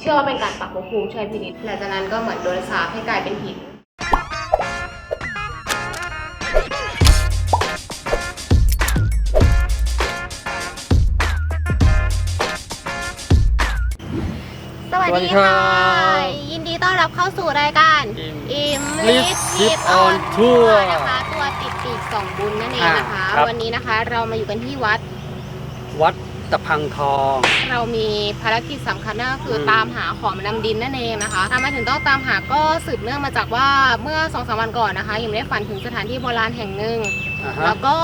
เชื่อว่าเป็นการปรับภพภูมิช่วยพินิษหลังจากนั้นก็เหมือนโดนสาปให้กลายเป็นหิน สวัสสวัสดีดีครัค่ะบยินดีต้อนรับเข้าสู่รายการ Im อิม Live Tip on Tour นะคะตัวติดปีกสองบุญนั่นเองนะคะอ่าครับวันนี้นะคะเรามาอยู่กันที่วัด วัดตะพังทอง เรามีภารกิจสำคัญนั่นก็คืออมตามหาของนำดินนั่นเองนะคะทำไมถึงต้องตามหาก็สืบเนื่องมาจากว่าเมื่อสองสามวันก่อนนะคะยังได้ฝันถึงสถานที่โบราณแห่งหนึ่งอ่าฮะแล้วก็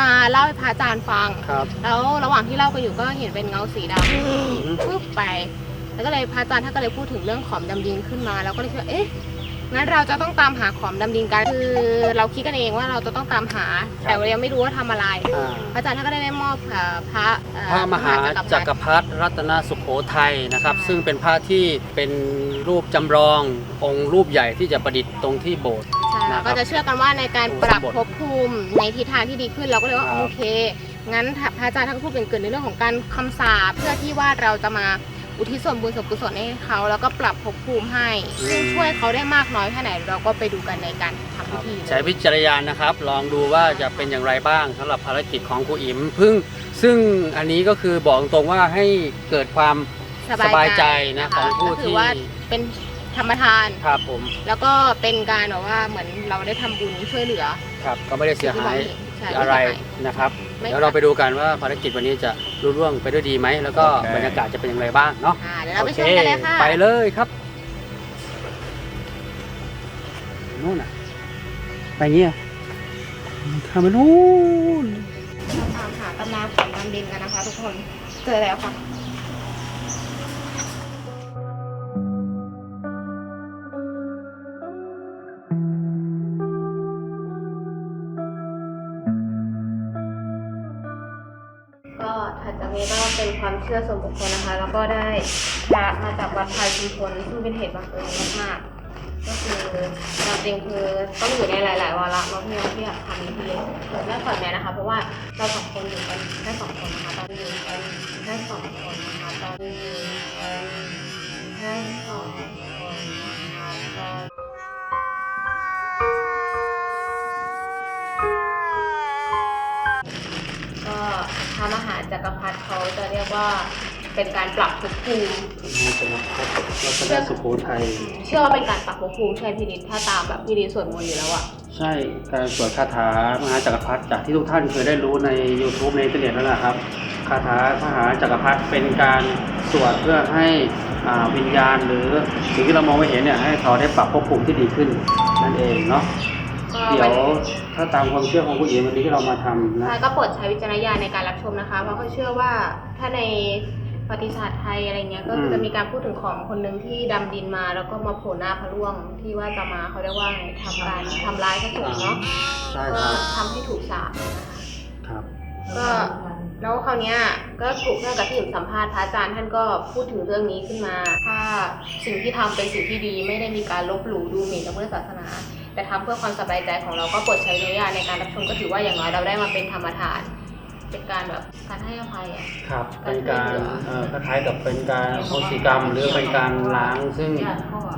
มาเล่าให้พระอาจารย์ฟังครับแล้วระหว่างที่เล่ากันอยู่ก็เห็นเป็นเงาสีดอืมำปึ๊บไป แล้วก็เลยพระอาจารย์ท่านก็เลยพูดถึงเรื่องขอมดำดินขึ้นมาแล้วก็เลยคิดว่าเอ๊ะงั้นเราจะต้องตามหาขอมดำดินกันคือเราคิดกันเองว่าเราจะต้องตามหา แต่เรายังไม่รู้ว่าทำอะไรอ่าพระอาจารย์ท่านก็ได้มอบเอ่อพระเอ่อพระมหาพจัรกรพรรดิรัตนสุโขทัยนะครับใช่ซึ่งเป็นพระที่เป็นรูปจำลององค์รูปใหญ่ที่จะประดิษฐ์ตรงที่โบสถ์ใช่นะครับก็จะเชื่อกันว่าในการปรับอุโบสถภพภูมิในทิศทางที่ดีขึ้นเราก็เลยว่าครับโอเคงั้นพระอาจารย์ท่านก็พูดเป็นเกินในเรื่องของการคำสาปเพื่อที่ว่าเราจะมา อุทิศส่วนบุญส่วนกุศลให้เขาแล้วก็ปรับภพภูมิให้ซึ่งช่วยเขาได้มากน้อยแค่ไหนเราก็ไปดูกันในการทำพิธีเลย ใช้วิจารณญาณนะครับ ลองดูว่าจะเป็นอย่างไรบ้างสำหรับภารกิจของครูอิ๋มพึ่งซึ่งอันนี้ก็คือบอกตรงว่าให้เกิดความสบายใจนะของผู้ก็ถืที่ว่าเป็นธรรมทานครับผม แล้วก็เป็นการแบบว่าเหมือนเราได้ทำบุญช่วยเหลือ ครับ ก็ไม่ได้เสียหายใช่อะไรม่เสียหายนะครับไม่เดี๋ยวเราไปดูกันว่าภารกิจวันนี้จะรุ่ร่วงไปด้วยดีไหมแล้วก็โอเค บรรยากาศจะเป็นอย่างไรบ้างเนาะอ่าเดี๋ยวเราไปโอชมกันเลยค่ะ ไปเลยครับนู่นน่ะไปเงี้ยทำไปนู่นเราตามหาตำนานของดำดินกันนะคะทุกคน เจอแล้วค่ะ เชื่อส่วนบุคคลนะคะ แล้วก็ได้พระมาจากวัดไทยชุมชนซึ่งเป็นเหตุบังเอิญมากๆ ก็คือความจริงคือต้องอยู่ในหลาย ๆวาระเนาพี่น้องที่อยากทำพิธีเดี๋ยวแม่ขอแม่นะคะ เพราะว่าเราสองคนอยู่กันแค่สองคนนะคะตอนนี้อยู่กันแค่สองคนนะคะตอนนี้อยู่กันแค่สองคนนะคะตอน จักรพรรดิเขาจะเรียกว่าเป็นการปรับภพภูมิรัตนสุโขทัย เชื่อว่าเป็นการปรับภพภูมิใช่พินิษถ้าตามแบบพินิษสวดมนต์อยู่แล้วอะใช่ การสวดคาถามหาจักรพรรดิจากที่ทุกท่านเคยได้รู้ใน YouTube ในอินเทอร์เน็ตนั่นแหละครับ คาถามหาจักรพรรดิเป็นการสวดเพื่อให้อ่าวิญญาณหรือสิ่งที่เรามองไม่เห็นเนี่ยให้เขาได้ปรับภพภูมิที่ดีขึ้นนั่นเองเนาะก็ เดี๋ยวัวนถ้าตามความเชื่อของผู้หญิงวันนี้ที่เรามาทำนะใช่ก็โปรดใช้วิจารณญาณในการรับชมนะคะ เพราะเขาเชื่อว่าถ้าในประวัติศาสตร์ไทยอะไรเงี้ยก็คือมจะมีการพูดถึงของคนหนึ่งที่ดำดินมาแล้วก็มาโผล่หน้าพระร่วงที่ว่าจะมาเขาเรียกว่าไงทำการทำร้ายพระสงฆ์เนาะใช่คก็รับทำให้ถูกสาปครับก็แล้วคราวเนี้ยก็ถูกเรื่องกับที่ผมสัมภาษณ์พระอาจารย์ท่านก็พูดถึงเรื่องนี้ขึ้นมา ถ้าสิ่งที่ทำเป็นสิ่งที่ดีไม่ได้มีการลบหลู่ดูหมิ่นละเมิดศาสนา แต่ทำเพื่อความสบายใจของเราก็โปรดใช้วิจารณญาณในการรับชมก็ถือว่าอย่างน้อยเราได้มาเป็นธรรมทาน เป็นการแบบการให้อภัยอะครับเป็นการเอ่อคล้ายๆกับเป็นการอโหสิกรรม หรือเป็นการล้างซึ่ง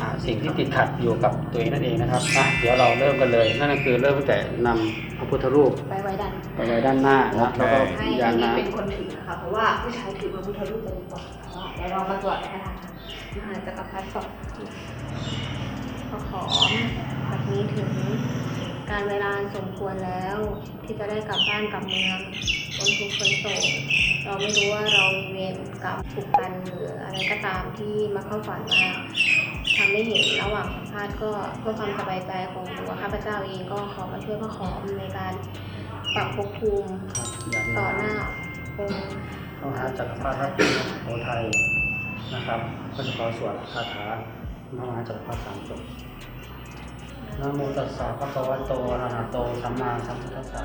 อ่าสิ่งที่ติดขัดอยู่กับตัวเองนั่นเองนะครับอะเดี๋ยวเราเริ่มกันเลย นั่นก็คือเริ่มตั้งแต่นำพระพุทธรูปไปไว้ดันไปไว้ด้านหน้านะแล้วก็ให้ยาอันนี้น้เป็นคนถือนะคะเพราะว่าผู้ชายถือพระพุทธรูปจะดีกว่าเดี๋ยวเรามาตรวจให้ทางมหาจักรพรรดิสองขอขอแบบนี้ถึงการเวลาสมควรแล้ว ที่จะได้กลับบ้านกลับเมืองคนทุกคนโศกเราไม่รู้ว่าเรามีเวรกับผูกพันหรืออะไรก็ตามที่มาเข้าฝันมาทำให้เห็นระหว่างสัมภาษณ์ก็เพื่อความสบายใจของตัวข้าพเจ้าเองก็ขอมาช่วยพระขอมในการปรับภพภูมิครับยาต่อหน้าองค์ำต้องหาจักรพรรดิรัตนสุโขทัยนะครับก็จะขอสวดคาถามหาจักรพรรดิสามจบ นะโมตัสสะภะคะวะโตอะระหะโตสัมมาสัมพุทธัสสะ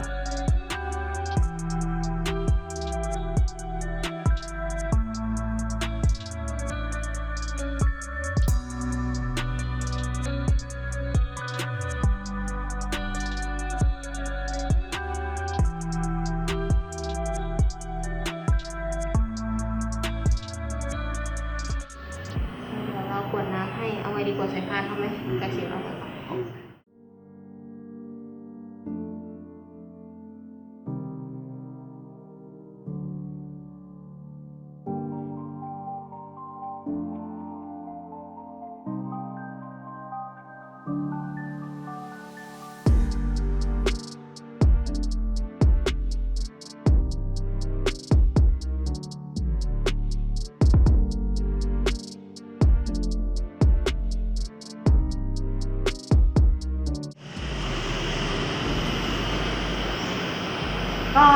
เรากวดน้ำให้ เอาไงดีกว่าสาผ้านเขาไหมกระสีเราก่อ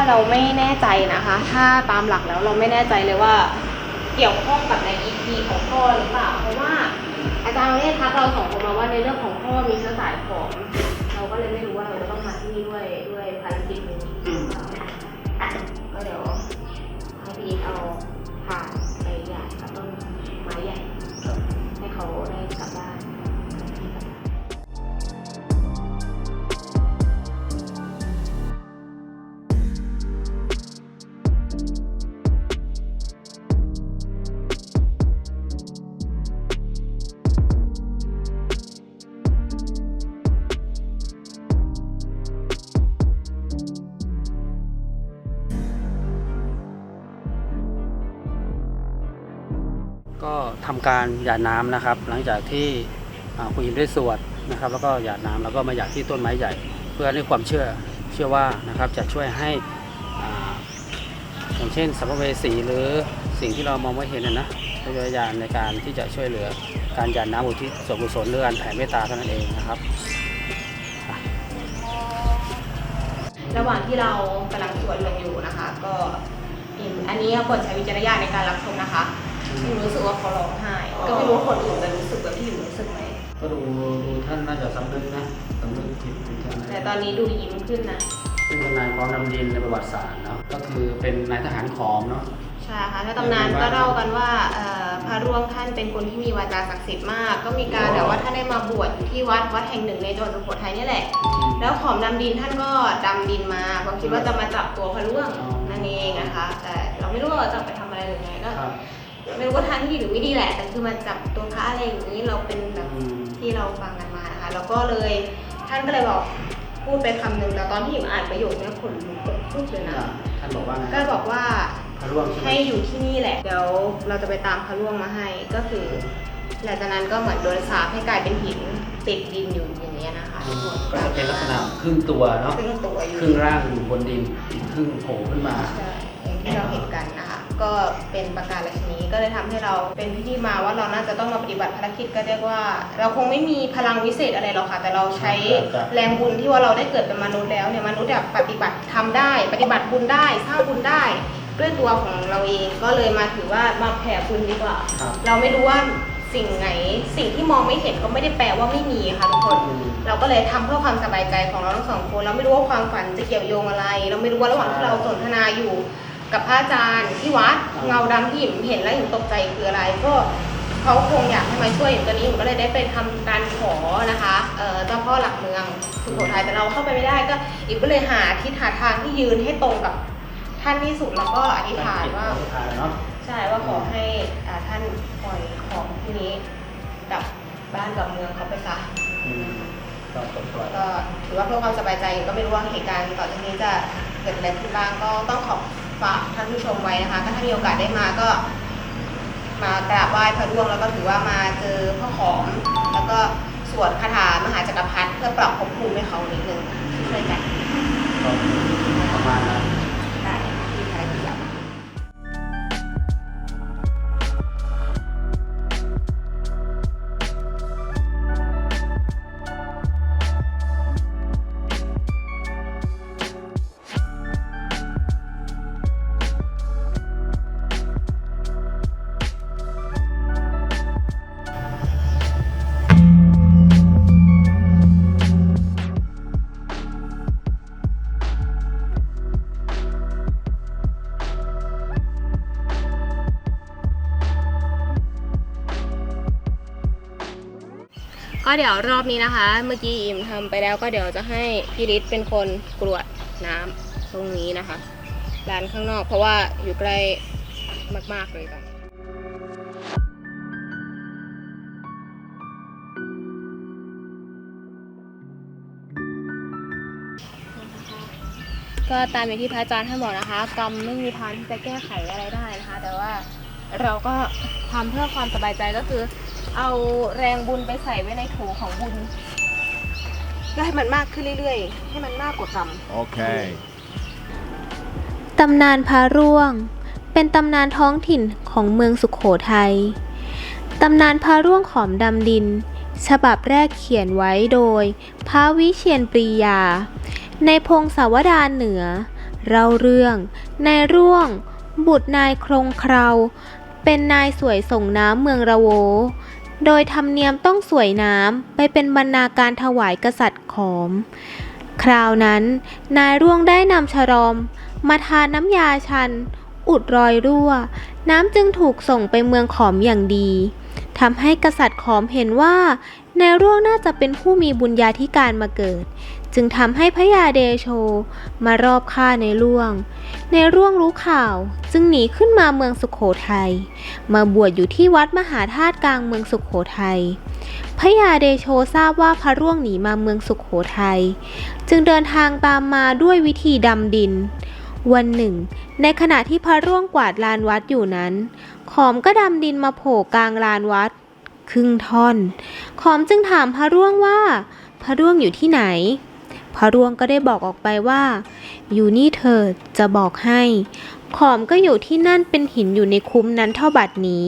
เราไม่แน่ใจนะคะ ถ้าตามหลักแล้วเราไม่แน่ใจเลยว่า เกี่ยวข้องกับใน EP ของพ่อหรือเปล่า เพราะว่าอาจารย์เนี่ยทักเราสองคนมาว่าในเรื่องของพ่อมีเชื้อสายของ เราก็เลยไม่รู้ว่าเราจะต้องมาที่นี่ด้วยด้วย ก็ทำการหยาดน้ำนะครับ หลังจากที่คุณยิมได้สวดนะครับ แล้วก็หยาดน้ำแล้วก็มาหยาดที่ต้นไม้ใหญ่ เพื่อให้ความเชื่อเชื่อว่านะครับจะช่วยให้อย่างเช่นสัมภเวสีหรือสิ่งที่เรามองไม่เห็นนะนะใช้วิญญาณในการที่จะช่วยเหลือการหยาดน้ำอุทิศส่วนกุศลหรือการแผ่เมตตาเท่านั้นเองนะครับ ระหว่างที่เรากำลังสวดมนต์อยู่นะคะ ก็อันนี้ควรใช้วิจารณญาณในการรับชมนะคะ อิมรู้สึกว่าเขาร้องไห้ ก็ไม่รู้ว่าคนอื่นจะรู้สึกแบบที่อิมรู้สึกไหม ก็ดูดูท่านน่าจะสำนึกนะสำนึกผิดเหมือนกันนะแต่ตอนนี้ดูยิ้มขึ้นนะ ซึ่งตำนานความดำดินในประวัติศาสตร์เนาะก็คือเป็นนายทหารขอมเนาะ ใช่ค่ะถ้าตำนานก็เล่ากันว่าเอ่อพระร่วงท่านเป็นคนที่มีวาจาศักดิ์สิทธิ์มาก ก็มีการแบบว่าท่านได้มาบวชอยู่ที่วัดวัดแห่งหนึ่งในจังหวัดสุโขทัยนี่แหละ แล้วขอมดำดินท่านก็ดำดินมาเพราะคิดว่าจะมาจับตัวพระร่วงอ๋อนั่นเองนะคะ แต่เราไม่รู้ว่าจะไปทำอะไรหรือไงก็ ครับ ไม่รู้ว่าทางที่ดีหรือไม่ดีแหละ แต่คือมาจับตัวพระอะไรอย่างนี้เราเป็นแบบอืม ที่เราฟังกันมานะคะ แล้วก็เลยท่านก็เลยบอกพูดไปคำหนึ่งแต่ตอนที่หญิงอ่านประโยคเนี้ยขนลุกแบบพูดเลยนะ ท่านบอกว่าไงก็บอกว่าพระร่วงใช่ไหมให้อยู่ที่นี่แหละ เดี๋ยวเราจะไปตามพระร่วงมาให้ ก็คือหลังจากนั้นก็เหมือนโดนสาปให้กลายเป็นหินติดดินอยู่อย่างเงี้ยนะคะทุกคนก็จะเป็นลักษณะครึ่งตัวเนาะครึ่งตัวอยู่ครึ่งร่างอยู่บนดินอีกครึ่งโผล่ขึ้นมา ใช่อย่างที่เราเห็นกันนะคะ ก็เป็นประการราชนีก็เลยทำให้เราเป็นพิธีมาว่าเราน่าจะต้องมาปฏิบัติภารกิจก็เรียกว่า เราคงไม่มีพลังวิเศษอะไรหรอกค่ะ แต่เราใช้ครับแรงบุญที่ว่าเราได้เกิดเป็นมนุษย์แล้วเนี่ยมนุษย์แบบปฏิบัติทำได้ ปฏิบัติบุญได้สร้างบุญได้ด้วยตัวของเราเองก็เลยมาถือว่ามาแผ่บุญดีกว่าครับเราไม่รู้ว่าสิ่งไหนสิ่งที่มองไม่เห็นก็ไม่ได้แปลว่าไม่มีค่ะทุกคนอืมเราก็เลยทำเพื่อความสบายใจของเราทั้งสองคนเราไม่รู้ว่าความฝันจะเกี่ยวโยงอะไร เราไม่รู้ว่าระหว่างที่เราสนทนาอยู่ กับพระอาจารย์ที่วัดอ่าเงาดำที่หญิงเห็นแล้วหญิงตกใจคืออะไรก็เขาคงอยากให้มาช่วยหญิงตอนนี้หญิงก็เลยได้ไปทำการขอนะคะเอ่อเจ้าพ่อหลักเมืองสุโขทัยแต่เราเข้าไปไม่ได้ก็หญิงก็เลยหาทิศหาทางที่ยืนให้ตรงกับท่านที่สุดแล้วก็อธิษฐานว่าอธิษฐานเนาะใช่ว่าขอให้อ่าท่านปล่อยของที่นี้กลับบ้านกลับเมืองเขาไปซะอืมก็ปลดปล่อยก็ถือว่าเพื่อความสบายใจก็ไม่รู้ว่าเหตุการณ์ต่อจากนี้จะเกิดอะไรขึ้นบ้างก็ต้องขอ ฝากท่านผู้ชมไว้นะคะ ก็ถ้ามีโอกาสได้มาก็ มากราบไหว้พระร่วงแล้วก็ถือว่ามาเจอพ่อขอม แล้วก็สวดคาถามหาจักรพรรดิเพื่อปรับภพภูมิให้เขานิดนึงช่วยกันประมาณนั้น เดี๋ยวรอบนี้นะคะ เมื่อกี้อิมทำไปแล้วก็เดี๋ยวจะให้พี่ฤทธิ์เป็นคนกรวดน้ำตรงนี้นะคะร้านข้างนอกเพราะว่าอยู่ใกล้มากๆเลยค่ะก็ตามอย่างที่พระอาจารย์ท่านบอกนะคะ กรรมไม่มีทางที่จะแก้ไขอะไรได้นะคะ แต่ว่าเราก็ทำเพื่อความสบายใจก็คือ เอาแรงบุญไปใส่ไว้ในโถของบุญเพื่อให้มันมากขึ้นเรื่อยๆ ให้มันมากกว่ากรรม Okay. ตำนานพระร่วง เป็นตำนานท้องถิ่นของเมืองสุขโขทัย ตำนานพระร่วงขอมดำดิน ฉบับแรกเขียนไว้โดย พระวิเชียนปรียา ในพงศาวดารเหนือ เราเรื่องนายร่วง บุตรนายครงเคราวเป็นนายสวยส่งน้ำเมืองระโว โดยธรรมเนียมต้องสวยน้ำไปเป็นบรรณาการถวายกษัตริย์ขอม คราวนั้น นายร่วงได้นำชรอม มาทานน้ำยาชัน อุดรอยรั่ว น้ำจึงถูกส่งไปเมืองขอมอย่างดีทำให้กษัตริย์ขอมเห็นว่า นร่วงน่าจะเป็นผู้มีบุญญาธิการมาเกิด จึงทำให้พระยาเดโชมารอบฆ่าในร่วง ในร่วงรู้ข่าวจึงหนีขึ้นมาเมืองสุขโขทัยมาบวชอยู่ที่วัดมหาธาตุกลางเมืองสุขโขทัยพระยาเดโชทราบว่าพระร่วงหนีมาเมืองสุขโขทัยจึงเดินทางตามมาด้วยวิธีดำดิน วันหนึ่ง ในขณะที่พระร่วงกวาดลานวัดอยู่นั้น ขอมก็ดำดินมาโผล่กลางลานวัด ครึ่งท่อน ขอมจึงถามพระร่วงว่า พระร่วงอยู่ที่ไหน พระร่วงก็ได้บอกออกไปว่า อยู่นี่เถิดจะบอกให้ ขอมก็อยู่ที่นั่นเป็นหินอยู่ในคุ้มนั้นเท่าบัดนี้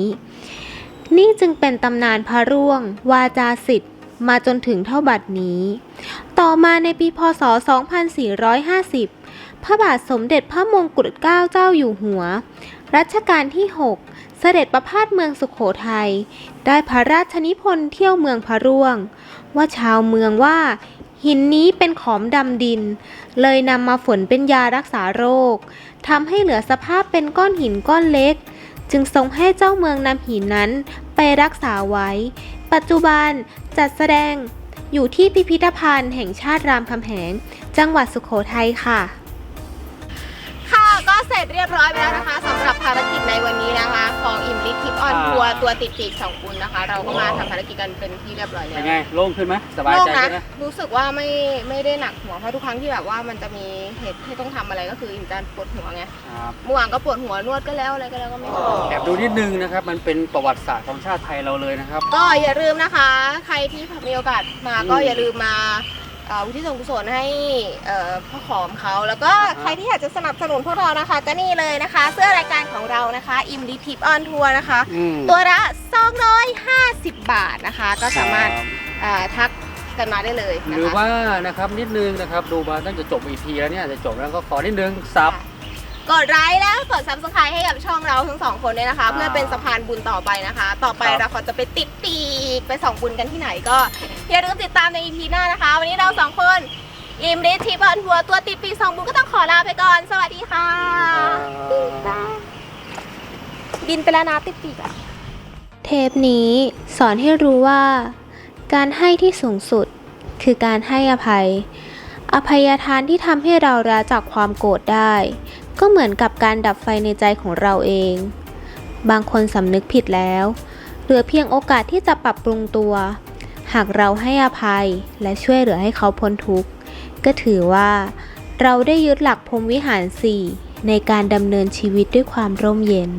นี่จึงเป็นตำนานพระร่วง วาจาสิทธิ์มาจนถึงเท่าบัดนี้ ต่อมาในปีพศ 2450 พระบาทสมเด็จพระมงกุฎเกล้าเจ้าอยู่หัว รัชกาลที่ 6 เสด็จประพาสเมืองสุขโขทัย ได้พระราชนิพนธ์เที่ยวเมืองพระร่วง ว่าชาวเมืองว่า หินนี้เป็นขอมดำดิน เลยนำมาฝนเป็นยารักษาโรคทำให้เหลือสภาพเป็นก้อนหินก้อนเล็ก จึงทรงให้เจ้าเมืองนำหินนั้นไปรักษาไว้ ปัจจุบันจัดแสดงอยู่ที่พิพิธภัณฑ์แห่งชาติรามคำแหง จังหวัดสุขโขทัยค่ะ เสร็จเรียบร้อยไปแล้วนะคะสำหรับภารกิจในวันนี้นะคะ ของอิมลิทิปออนทัวร์ตัวติดปีกสองคุณนะคะ เราก็มาทำภารกิจกันเป็นที่เรียบร้อยแล้เป็วนไงโล่งขึ้นไหมสบายโล่งใจนะขึ้นไหมรู้สึกว่าไม่ไม่ได้หนักหัวเพราะทุกครั้งที่แบบว่ามันจะมีเหตุที่ต้องทำอะไรก็คืออิมจะปวดหัวไงครับเมื่อวานก็ปวดหัวนวดก็แล้วอะไรก็แล้วก็ไม่พอแอบดูนิดนึงนะครับ มันเป็นประวัติศาสตร์ของชาติไทยเราเลยนะครับ ก็อย่าลืมนะคะ ใครที่มีโอกาสมาก็อืมอย่าลืมมา เอ่ออุทิศส่วนกุศลให้เอ่อพ่อขอมเขาแล้วก็ใครที่อยากจะสนับสนุนพวกเรานะคะก็นี่เลยนะคะ เสื้อรายการของเรานะคะอิมดีทิปออนทัวร์นะคะ อืม ตัวละ250 บาทนะคะ ก็สามารถครับเอ่อทักกันมาได้เลยหนะรือคะ ว่านะครับนิดนึงนะครับดูมาตั้งแต่จบ EP แล้วเนี่ยจะจบแล้วก็ขอนิดนึงซับ กดไลค์แล้วกดซับสไครต์ให้กับช่องเราทั้งสองคนด้วยนะคะอ่าเพื่อเป็นสะพานบุญต่อไปนะคะ ต่อไปครับ เราขอจะไปติดปีกไปส่องบุญกันที่ไหนก็ อย่าลืมติดตามใน EP หน้านะคะ วันนี้เราสองคนอิมริทีบอลทัวร์ตัวติดปีกสองบุญก็ต้องขอลาไปก่อน สวัสดีค่ะ บินไปแล้วนะติดปีกอะ เทปนี้สอนให้รู้ว่า การให้ที่สูงสุดคือการให้อภัย อภัยทานที่ทำให้เราราจากความโกรธได้ ก็เหมือนกับการดับไฟในใจของเราเอง บางคนสำนึกผิดแล้ว เหลือเพียงโอกาสที่จะปรับปรุงตัว หากเราให้อภัยและช่วยเหลือให้เขาพ้นทุกข์ ก็ถือว่า เราได้ยึดหลักพรมวิหารสี่ในการดำเนินชีวิตด้วยความร่มเย็น